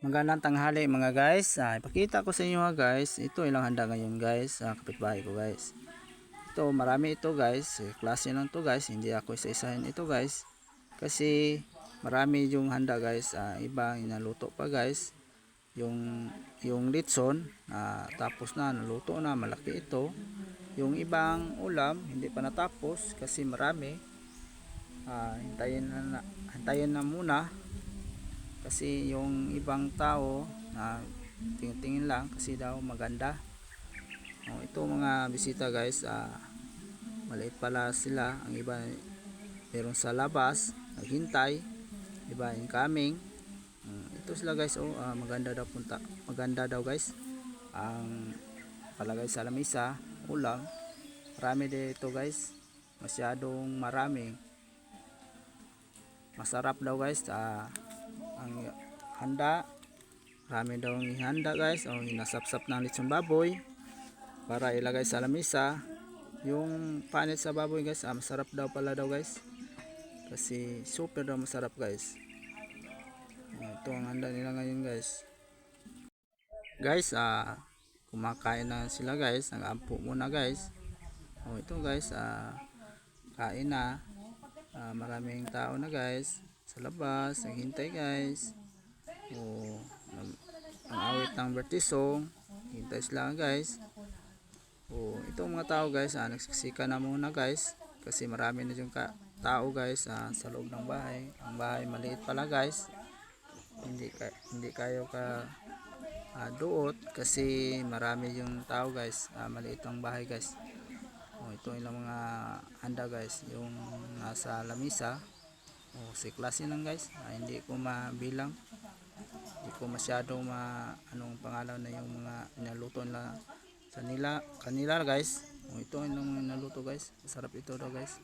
Magandang tanghali mga guys. Ah, ipakita ko sa inyo ha guys. Ito ilang handa ngayon guys. Ah, kapitbahay ko guys. Ito marami ito guys. Eh, Klase lang to guys. Hindi ako isa-isahin ito guys. Kasi marami yung handa guys. Ah, iba inaluto pa guys. Yung yung litson ah, tapos na naluto na malaki ito. Yung ibang ulam hindi pa natapos kasi marami. Ah, hintayin na, na hintayin na muna kasi yung ibang tao na tingin-tingin lang kasi daw maganda. Oh, ito mga bisita guys ah, maliit pala sila. Ang iba meron sa labas naghintay. Iba incoming. Mm, ito sila guys oh ah, maganda daw punta. Maganda daw guys. Ang palagay sa lamisa ulam. Marami dito guys. Masyadong marami. Masarap daw guys ah, handa. Marami daw ang ihanda guys. O hinasapsap ng litsong baboy para ilagay sa lamisa. Yung panit sa baboy guys ah, masarap daw pala daw guys. Kasi super daw masarap guys. Ah, ito ang handa nila ngayon guys. Guys ah kumakain na sila guys. Nag-ampo muna guys. Oh ito guys ah kain na. Ah, maraming tao na guys. Sa labas naghintay guys nag ang awit ng bertisong hintay sila guys. Oh ito mga tao guys ah, nagsiksika na muna guys kasi marami na yung tao guys ah, sa loob ng bahay. Ang bahay maliit pala guys. Hindi ka, hindi kayo ka ah, duot kasi marami yung tao guys ah, maliit ang bahay guys. Oh, ito ilang mga handa guys yung nasa lamisa. Oh, si klase lang guys ah, hindi ko mabilang hindi ko masyado ma anong pangalan na yung mga inaluto na sa nila kanila guys. Oh, ito yung naluto guys. Masarap ito daw guys